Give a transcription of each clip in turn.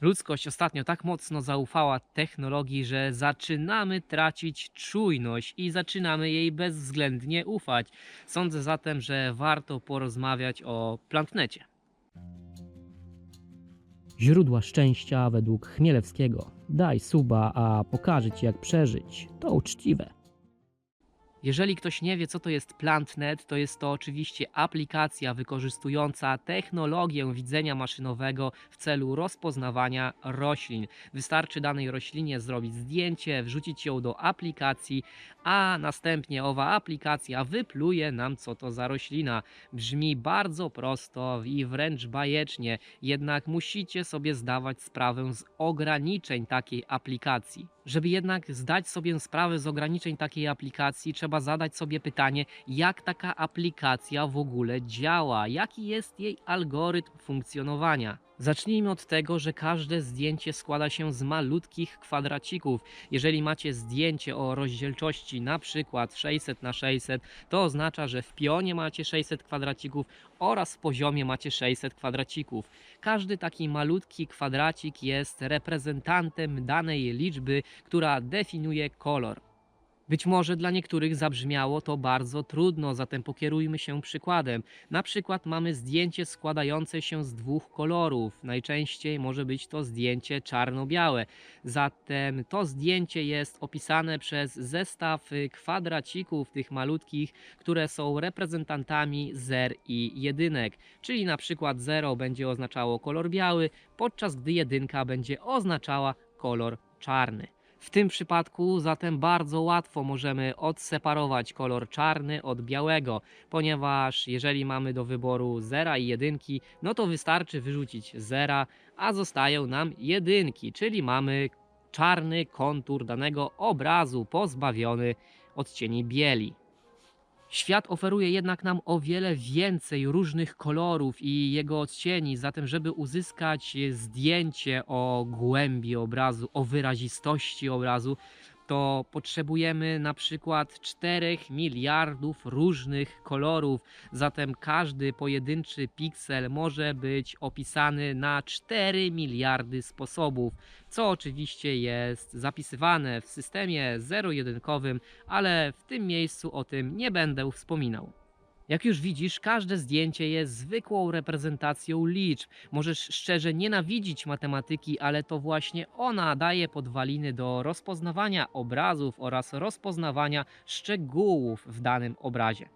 Ludzkość ostatnio tak mocno zaufała technologii, że zaczynamy tracić czujność i zaczynamy jej bezwzględnie ufać. Sądzę zatem, że warto porozmawiać o Plantnecie. Źródła szczęścia według Chmielewskiego. Daj suba, a pokażę ci jak przeżyć. To uczciwe. Jeżeli ktoś nie wie, co to jest PlantNet, to jest to oczywiście aplikacja wykorzystująca technologię widzenia maszynowego w celu rozpoznawania roślin. Wystarczy danej roślinie zrobić zdjęcie, wrzucić ją do aplikacji, a następnie owa aplikacja wypluje nam, co to za roślina. Brzmi bardzo prosto i wręcz bajecznie, jednak musicie sobie zdawać sprawę z ograniczeń takiej aplikacji. Żeby jednak zdać sobie sprawę z ograniczeń takiej aplikacji, trzeba zadać sobie pytanie, jak taka aplikacja w ogóle działa, jaki jest jej algorytm funkcjonowania. Zacznijmy od tego, że każde zdjęcie składa się z malutkich kwadracików. Jeżeli macie zdjęcie o rozdzielczości na przykład 600 na 600, to oznacza, że w pionie macie 600 kwadracików oraz w poziomie macie 600 kwadracików. Każdy taki malutki kwadracik jest reprezentantem danej liczby, która definiuje kolor. Być może dla niektórych zabrzmiało to bardzo trudno, zatem pokierujmy się przykładem. Na przykład mamy zdjęcie składające się z dwóch kolorów. Najczęściej może być to zdjęcie czarno-białe. Zatem to zdjęcie jest opisane przez zestaw kwadracików tych malutkich, które są reprezentantami zer i jedynek. Czyli na przykład 0 będzie oznaczało kolor biały, podczas gdy jedynka będzie oznaczała kolor czarny. W tym przypadku zatem bardzo łatwo możemy odseparować kolor czarny od białego, ponieważ jeżeli mamy do wyboru zera i jedynki, no to wystarczy wyrzucić zera, a zostają nam jedynki, czyli mamy czarny kontur danego obrazu pozbawiony odcieni bieli. Świat oferuje jednak nam o wiele więcej różnych kolorów i jego odcieni, zatem żeby uzyskać zdjęcie o głębi obrazu, o wyrazistości obrazu, to potrzebujemy na przykład 4 miliardów różnych kolorów. Zatem każdy pojedynczy piksel może być opisany na 4 miliardy sposobów, co oczywiście jest zapisywane w systemie zero-jedynkowym, ale w tym miejscu o tym nie będę wspominał. Jak już widzisz, każde zdjęcie jest zwykłą reprezentacją liczb. Możesz szczerze nienawidzić matematyki, ale to właśnie ona daje podwaliny do rozpoznawania obrazów oraz rozpoznawania szczegółów w danym obrazie.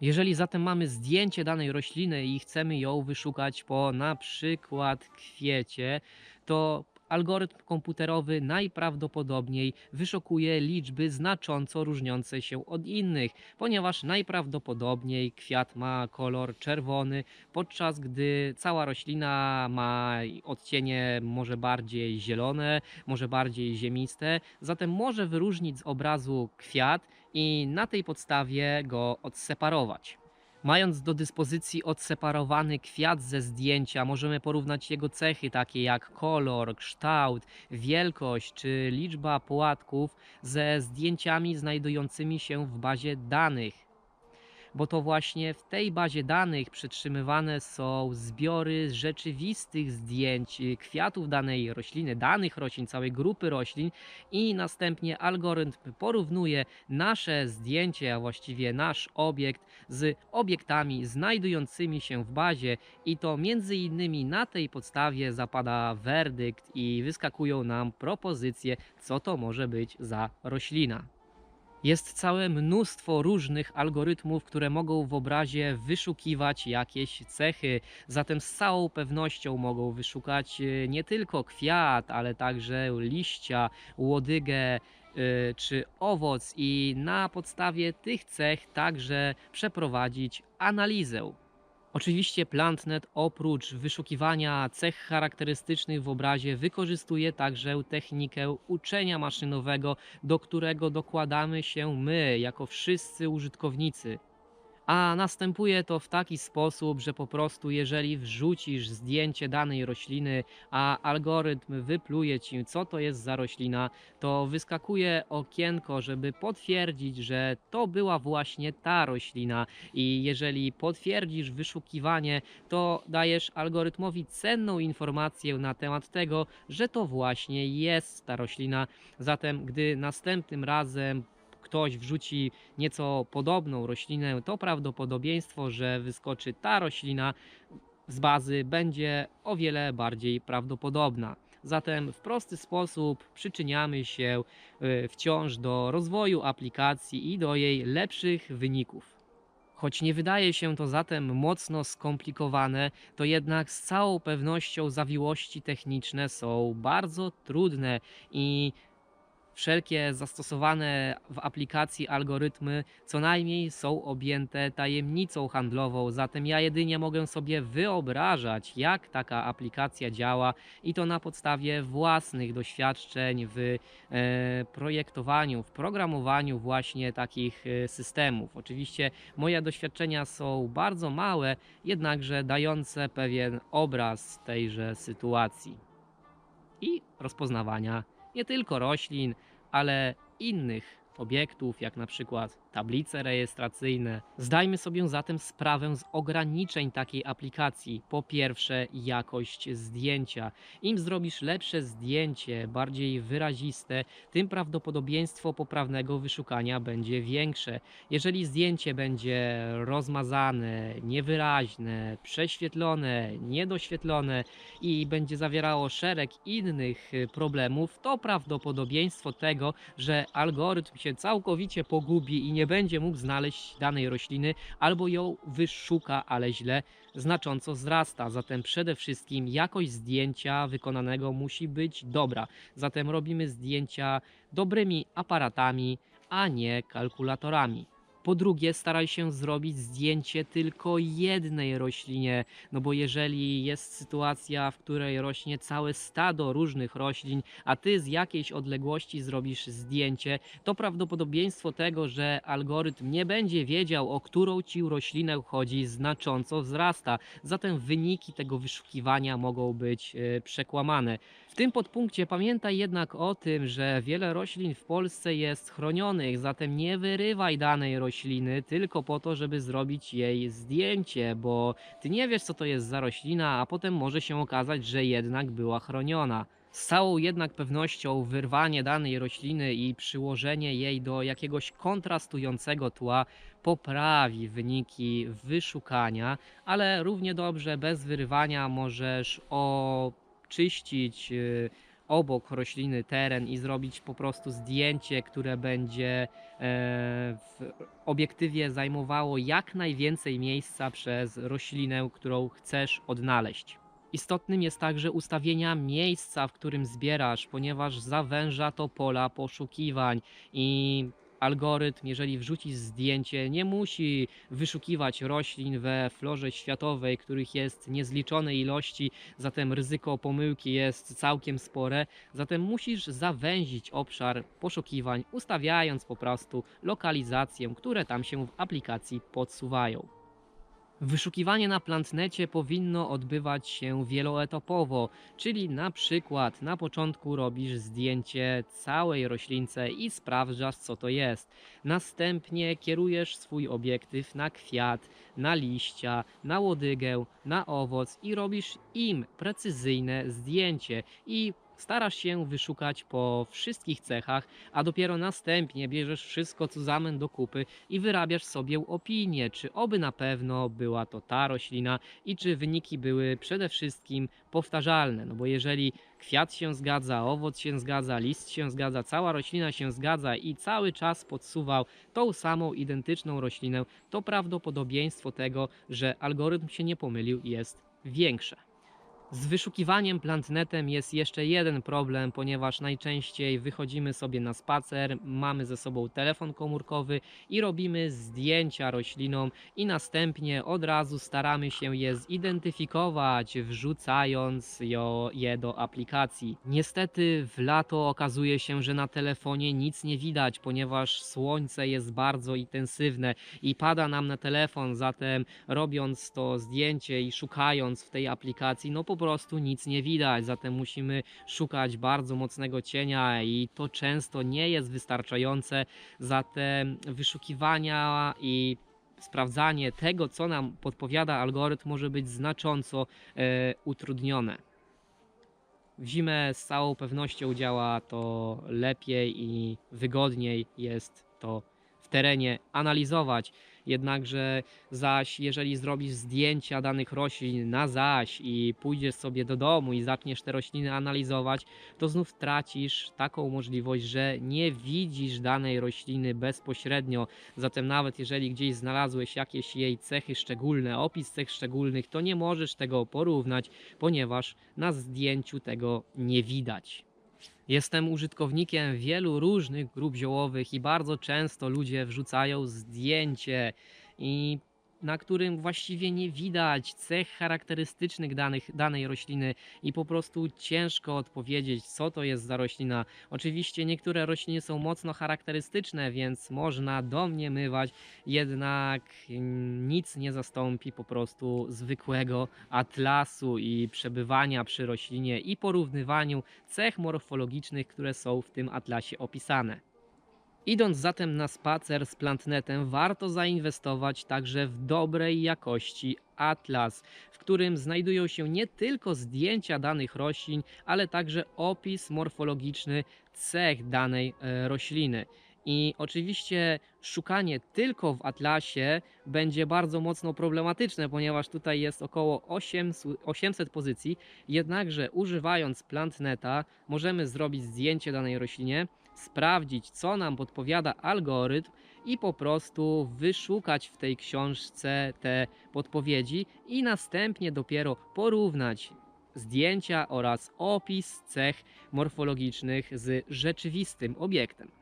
Jeżeli zatem mamy zdjęcie danej rośliny i chcemy ją wyszukać po na przykład kwiecie, to algorytm komputerowy najprawdopodobniej wyszukuje liczby znacząco różniące się od innych, ponieważ najprawdopodobniej kwiat ma kolor czerwony, podczas gdy cała roślina ma odcienie może bardziej zielone, może bardziej ziemiste, zatem może wyróżnić z obrazu kwiat i na tej podstawie go odseparować. Mając do dyspozycji odseparowany kwiat ze zdjęcia, możemy porównać jego cechy takie jak kolor, kształt, wielkość czy liczba płatków ze zdjęciami znajdującymi się w bazie danych. Bo to właśnie w tej bazie danych przetrzymywane są zbiory rzeczywistych zdjęć y, kwiatów danej rośliny, danych roślin, całej grupy roślin i następnie algorytm porównuje nasze zdjęcie, a właściwie nasz obiekt z obiektami znajdującymi się w bazie i to między innymi na tej podstawie zapada werdykt i wyskakują nam propozycje, co to może być za roślina. Jest całe mnóstwo różnych algorytmów, które mogą w obrazie wyszukiwać jakieś cechy, zatem z całą pewnością mogą wyszukać e, nie tylko kwiat, ale także liścia, łodygę e, czy owoc i na podstawie tych cech także przeprowadzić analizę. Oczywiście PlantNet oprócz wyszukiwania cech charakterystycznych w obrazie wykorzystuje także technikę uczenia maszynowego, do którego dokładamy się my, jako wszyscy użytkownicy. A następuje to w taki sposób, że po prostu jeżeli wrzucisz zdjęcie danej rośliny, a algorytm wypluje ci, co to jest za roślina, to wyskakuje okienko, żeby potwierdzić, że to była właśnie ta roślina. I jeżeli potwierdzisz wyszukiwanie, to dajesz algorytmowi cenną informację na temat tego, że to właśnie jest ta roślina. Zatem, gdy następnym razem ktoś wrzuci nieco podobną roślinę, to prawdopodobieństwo, że wyskoczy ta roślina z bazy będzie o wiele bardziej prawdopodobna. Zatem w prosty sposób przyczyniamy się y, wciąż do rozwoju aplikacji i do jej lepszych wyników. Choć nie wydaje się to zatem mocno skomplikowane, to jednak z całą pewnością zawiłości techniczne są bardzo trudne i wszelkie zastosowane w aplikacji algorytmy co najmniej są objęte tajemnicą handlową. Zatem ja jedynie mogę sobie wyobrażać, jak taka aplikacja działa i to na podstawie własnych doświadczeń w e, projektowaniu, w programowaniu właśnie takich e, systemów. Oczywiście moje doświadczenia są bardzo małe, jednakże dające pewien obraz tejże sytuacji i rozpoznawania nie tylko roślin, ale innych obiektów, jak na przykład tablice rejestracyjne. Zdajmy sobie zatem sprawę z ograniczeń takiej aplikacji. Po pierwsze, jakość zdjęcia. Im zrobisz lepsze zdjęcie, bardziej wyraziste, tym prawdopodobieństwo poprawnego wyszukania będzie większe. Jeżeli zdjęcie będzie rozmazane, niewyraźne, prześwietlone, niedoświetlone i będzie zawierało szereg innych problemów, to prawdopodobieństwo tego, że algorytm się całkowicie pogubi i nie będzie mógł znaleźć danej rośliny albo ją wyszuka, ale źle, znacząco wzrasta. Zatem przede wszystkim jakość zdjęcia wykonanego musi być dobra. Zatem robimy zdjęcia dobrymi aparatami, a nie kalkulatorami. Po drugie, staraj się zrobić zdjęcie tylko jednej roślinie, no bo jeżeli jest sytuacja, w której rośnie całe stado różnych roślin, a ty z jakiejś odległości zrobisz zdjęcie, to prawdopodobieństwo tego, że algorytm nie będzie wiedział, o którą ci roślinę chodzi, znacząco wzrasta. Zatem wyniki tego wyszukiwania mogą być e, przekłamane. W tym podpunkcie pamiętaj jednak o tym, że wiele roślin w Polsce jest chronionych, zatem nie wyrywaj danej rośliny tylko po to, żeby zrobić jej zdjęcie, bo ty nie wiesz, co to jest za roślina, a potem może się okazać, że jednak była chroniona. Z całą jednak pewnością wyrwanie danej rośliny i przyłożenie jej do jakiegoś kontrastującego tła poprawi wyniki wyszukania, ale równie dobrze bez wyrywania możesz oczyścić y, obok rośliny teren i zrobić po prostu zdjęcie, które będzie e, w obiektywie zajmowało jak najwięcej miejsca przez roślinę, którą chcesz odnaleźć. Istotnym jest także ustawienia miejsca, w którym zbierasz, ponieważ zawęża to pola poszukiwań i algorytm, jeżeli wrzuci zdjęcie, nie musi wyszukiwać roślin we florze światowej, których jest niezliczone ilości, zatem ryzyko pomyłki jest całkiem spore. Zatem musisz zawęzić obszar poszukiwań, ustawiając po prostu lokalizację, które tam się w aplikacji podsuwają. Wyszukiwanie na plantnecie powinno odbywać się wieloetapowo, czyli na przykład na początku robisz zdjęcie całej roślince i sprawdzasz co to jest. Następnie kierujesz swój obiektyw na kwiat, na liścia, na łodygę, na owoc i robisz im precyzyjne zdjęcie i starasz się wyszukać po wszystkich cechach, a dopiero następnie bierzesz wszystko co zamęt do kupy i wyrabiasz sobie opinię, czy oby na pewno była to ta roślina i czy wyniki były przede wszystkim powtarzalne. No bo jeżeli kwiat się zgadza, owoc się zgadza, list się zgadza, cała roślina się zgadza i cały czas podsuwał tą samą identyczną roślinę, to prawdopodobieństwo tego, że algorytm się nie pomylił jest większe. Z wyszukiwaniem plantnetem jest jeszcze jeden problem, ponieważ najczęściej wychodzimy sobie na spacer, mamy ze sobą telefon komórkowy i robimy zdjęcia roślinom i następnie od razu staramy się je zidentyfikować, wrzucając je do aplikacji. Niestety w lato okazuje się, że na telefonie nic nie widać, ponieważ słońce jest bardzo intensywne i pada nam na telefon, zatem robiąc to zdjęcie i szukając w tej aplikacji, no po prostu nic nie widać, zatem musimy szukać bardzo mocnego cienia i to często nie jest wystarczające, zatem wyszukiwania i sprawdzanie tego, co nam podpowiada algorytm, może być znacząco e, utrudnione. W zimę z całą pewnością działa to lepiej i wygodniej jest to w terenie analizować. Jednakże zaś jeżeli zrobisz zdjęcia danych roślin na zaś i pójdziesz sobie do domu i zaczniesz te rośliny analizować, to znów tracisz taką możliwość, że nie widzisz danej rośliny bezpośrednio. Zatem nawet jeżeli gdzieś znalazłeś jakieś jej cechy szczególne, opis cech szczególnych, to nie możesz tego porównać, ponieważ na zdjęciu tego nie widać. Jestem użytkownikiem wielu różnych grup ziołowych i bardzo często ludzie wrzucają zdjęcie. I na którym właściwie nie widać cech charakterystycznych danych, danej rośliny i po prostu ciężko odpowiedzieć, co to jest za roślina. Oczywiście niektóre rośliny są mocno charakterystyczne, więc można domniemywać, jednak nic nie zastąpi po prostu zwykłego atlasu i przebywania przy roślinie i porównywaniu cech morfologicznych, które są w tym atlasie opisane. Idąc zatem na spacer z plantnetem, warto zainwestować także w dobrej jakości atlas, w którym znajdują się nie tylko zdjęcia danych roślin, ale także opis morfologiczny cech danej e, rośliny. I oczywiście szukanie tylko w atlasie będzie bardzo mocno problematyczne, ponieważ tutaj jest około 800 800 pozycji. Jednakże używając plantneta możemy zrobić zdjęcie danej roślinie, sprawdzić, co nam podpowiada algorytm i po prostu wyszukać w tej książce te podpowiedzi i następnie dopiero porównać zdjęcia oraz opis cech morfologicznych z rzeczywistym obiektem.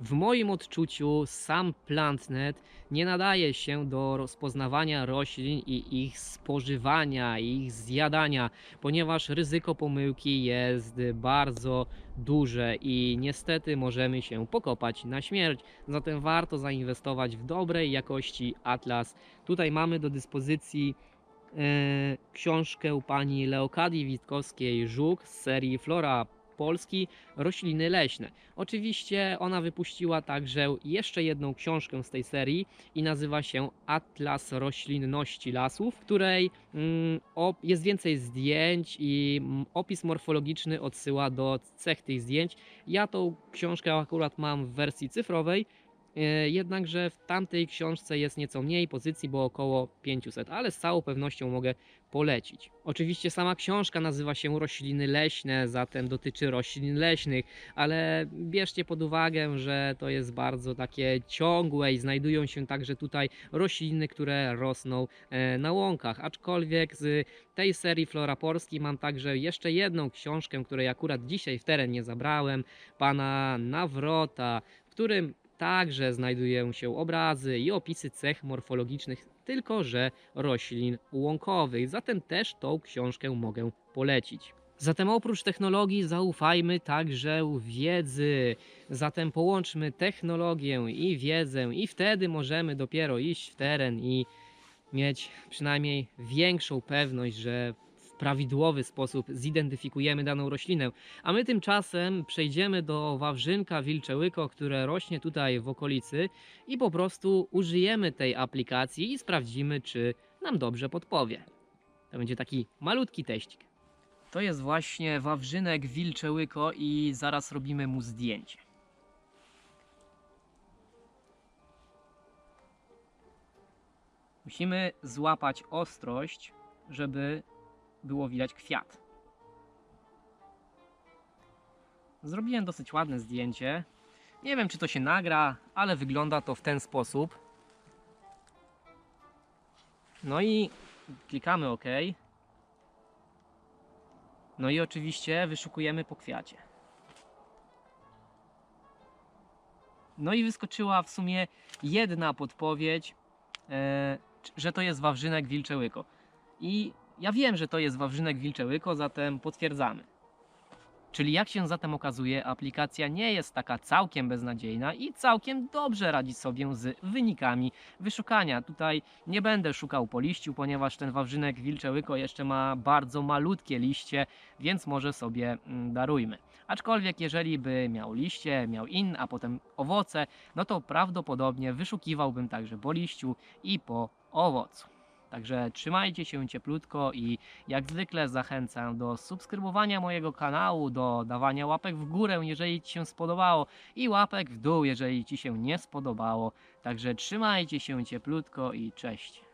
W moim odczuciu sam plantnet nie nadaje się do rozpoznawania roślin i ich spożywania, ich zjadania, ponieważ ryzyko pomyłki jest bardzo duże i niestety możemy się pokopać na śmierć. Zatem warto zainwestować w dobrej jakości atlas. Tutaj mamy do dyspozycji e, książkę pani Leokadii Witkowskiej-Żuk z serii Flora Polski rośliny leśne. Oczywiście ona wypuściła także jeszcze jedną książkę z tej serii i nazywa się Atlas roślinności lasów, w której mm, jest więcej zdjęć i mm, opis morfologiczny odsyła do cech tych zdjęć. Ja tą książkę akurat mam w wersji cyfrowej, jednakże w tamtej książce jest nieco mniej pozycji, bo około 500, ale z całą pewnością mogę polecić. Oczywiście sama książka nazywa się Rośliny leśne, zatem dotyczy roślin leśnych, ale bierzcie pod uwagę, że to jest bardzo takie ciągłe i znajdują się także tutaj rośliny, które rosną e, na łąkach. Aczkolwiek z tej serii Flora Polski mam także jeszcze jedną książkę, której akurat dzisiaj w teren nie zabrałem, pana Nawrota, w którym także znajdują się obrazy i opisy cech morfologicznych, tylko że roślin łąkowych. Zatem też tą książkę mogę polecić. Zatem oprócz technologii zaufajmy także wiedzy. Zatem połączmy technologię i wiedzę i wtedy możemy dopiero iść w teren i mieć przynajmniej większą pewność, że prawidłowy sposób zidentyfikujemy daną roślinę. A my tymczasem przejdziemy do wawrzynka wilczełyko, które rośnie tutaj w okolicy i po prostu użyjemy tej aplikacji i sprawdzimy, czy nam dobrze podpowie. To będzie taki malutki teścik. To jest właśnie wawrzynek wilczełyko i zaraz robimy mu zdjęcie. Musimy złapać ostrość, żeby było widać kwiat. Zrobiłem dosyć ładne zdjęcie. Nie wiem, czy to się nagra, ale wygląda to w ten sposób. No i klikamy OK. No i oczywiście wyszukujemy po kwiacie. No i wyskoczyła w sumie jedna podpowiedź, e, że to jest wawrzynek wilczełyko. I ja wiem, że to jest wawrzynek wilczełyko, zatem potwierdzamy. Czyli jak się zatem okazuje, aplikacja nie jest taka całkiem beznadziejna i całkiem dobrze radzi sobie z wynikami wyszukania. Tutaj nie będę szukał po liściu, ponieważ ten wawrzynek wilczełyko jeszcze ma bardzo malutkie liście, więc może sobie mm, darujmy. Aczkolwiek jeżeli by miał liście, miał in, a potem owoce, no to prawdopodobnie wyszukiwałbym także po liściu i po owocu. Także trzymajcie się cieplutko i jak zwykle zachęcam do subskrybowania mojego kanału, do dawania łapek w górę, jeżeli Ci się spodobało i łapek w dół, jeżeli Ci się nie spodobało. Także trzymajcie się cieplutko i cześć.